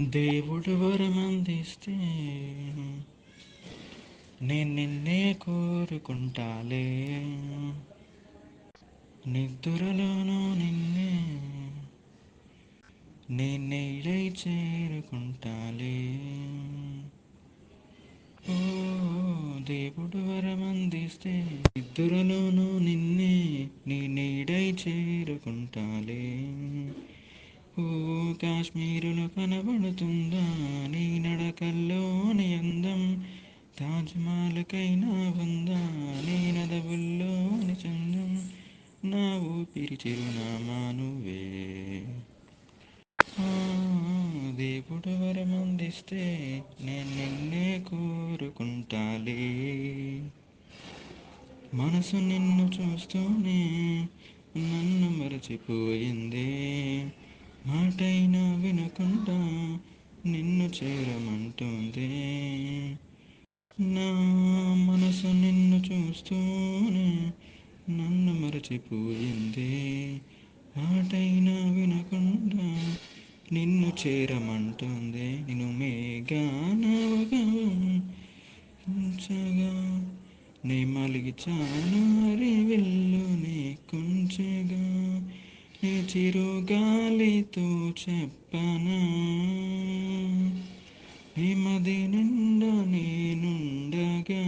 దేవుడు వరమందిస్తే నేను నిన్నే కోరుకుంటాలే. నిద్రలోనూ నిన్నే నేనేడై చేరుకుంటాలే. ఓ దేవుడు వరమందిస్తే నిద్రలోనూ నిన్నే నేనేడై చేరుకుంటాలే. ఓ కాశ్మీరులో కనబడుతుందా? నీ నడకల్లోని అందం తాజ్మహల్కైనా ఉందా? నీ నదవుల్లోని చందం. నా ఊపిరి చిరునామా నువ్వే. ఆ, దేవుడు వరమందిస్తే నేను నిన్నే కోరుకుంటాలి. మనసు నిన్ను చూస్తూనే నన్ను మరచిపోయిందే. మాటైనా వినకుండా నిన్ను చేరమంటుందే. నా మనసు నిన్ను చూస్తూనే నన్ను మరచిపోయిందే. మాటైనా వినకుండా నిన్ను చేరమంటుంది. నిన్ను మేఘానవగం ఉంచగా నే మలిగిచాను వెళ్ళు వెల్లుని కొంచెగా చిరుగాలితో చెప్పనా? నిమది నిండా నేనుండగా.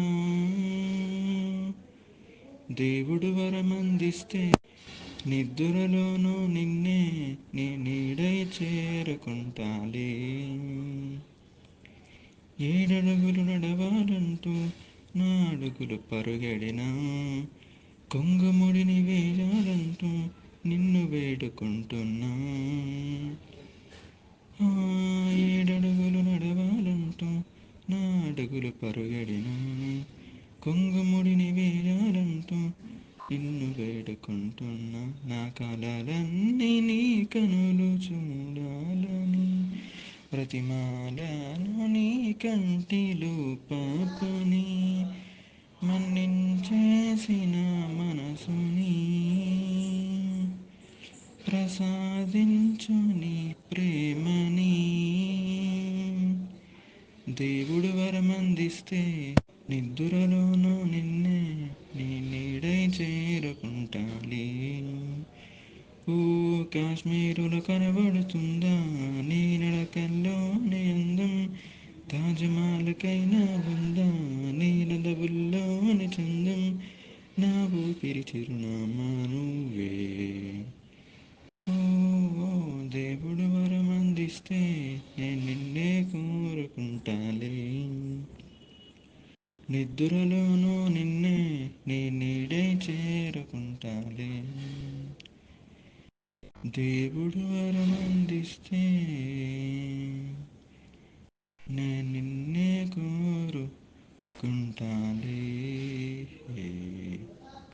దేవుడు వరమందిస్తే నిద్రలోనూ నిన్నే నీ నీడై చేరుకుంటాలి. ఏడడుగులు నడవాలంటూ నా అడుగులు పరుగెడినా. కొంగుముడిని వేయాలంటూ వేడుకుంటున్నా. ఆ ఏడడుగులు నడవాలంటూ నా అడుగులు పరుగెడినా కొంగుముడిని వేయాలంటూ నిన్ను వేడుకుంటున్నా. నా కళలన్నీ నీ కనులు చూడాలని ప్రతిమాలను నీ కంటిలో పాపని. ప్రసాదించు నీ ప్రేమని. దేవుడు వరమందిస్తే నిద్రలోనూ నిన్నే నీ నీడై చేరుకుంటాలే. ఓ కాశ్మీరులో కనబడుతుందా నీ నడకల్లోని అందం? తాజ్మహల్కైనా ఉందా నీ నదవుల్లోని చందం? నా ఊపిరి చిరునామా నువ్వే దేవుడు వరం అందిస్తే నేను నిన్నే కోరుకుంటాలే. నిద్రలోనూ నిన్నే నీ నీడే చేరుకుంటాలే. దేవుడు వరం అందిస్తే నేను నిన్నే కోరుకుంటాలే.